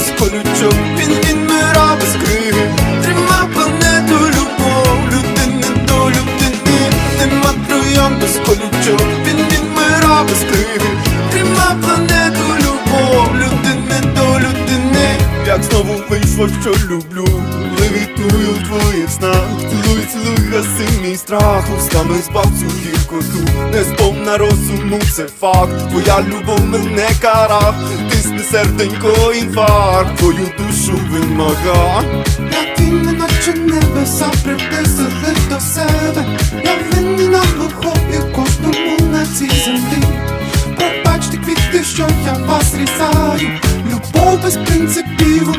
без колючок, він відмира без криги. Трима планету любов, людини до людини. Нема троян без колючок, він відмира без криги. Трима планету любов, людини до людини. Як знову вийшло, що люблю Левітую твоїх снах Цілуй, цілуй, гаси мій страх. Устами збав цю гіркоту. Не сповна розуму, це факт. Твоя любов мене кара Тисне серденько інфаркт Твою душу вимага. Я ти не наче небеса приблизили до себе. Я винна глухові кожному на цій землі. Пробачте квіти, що я вас різаю. Любов без принципів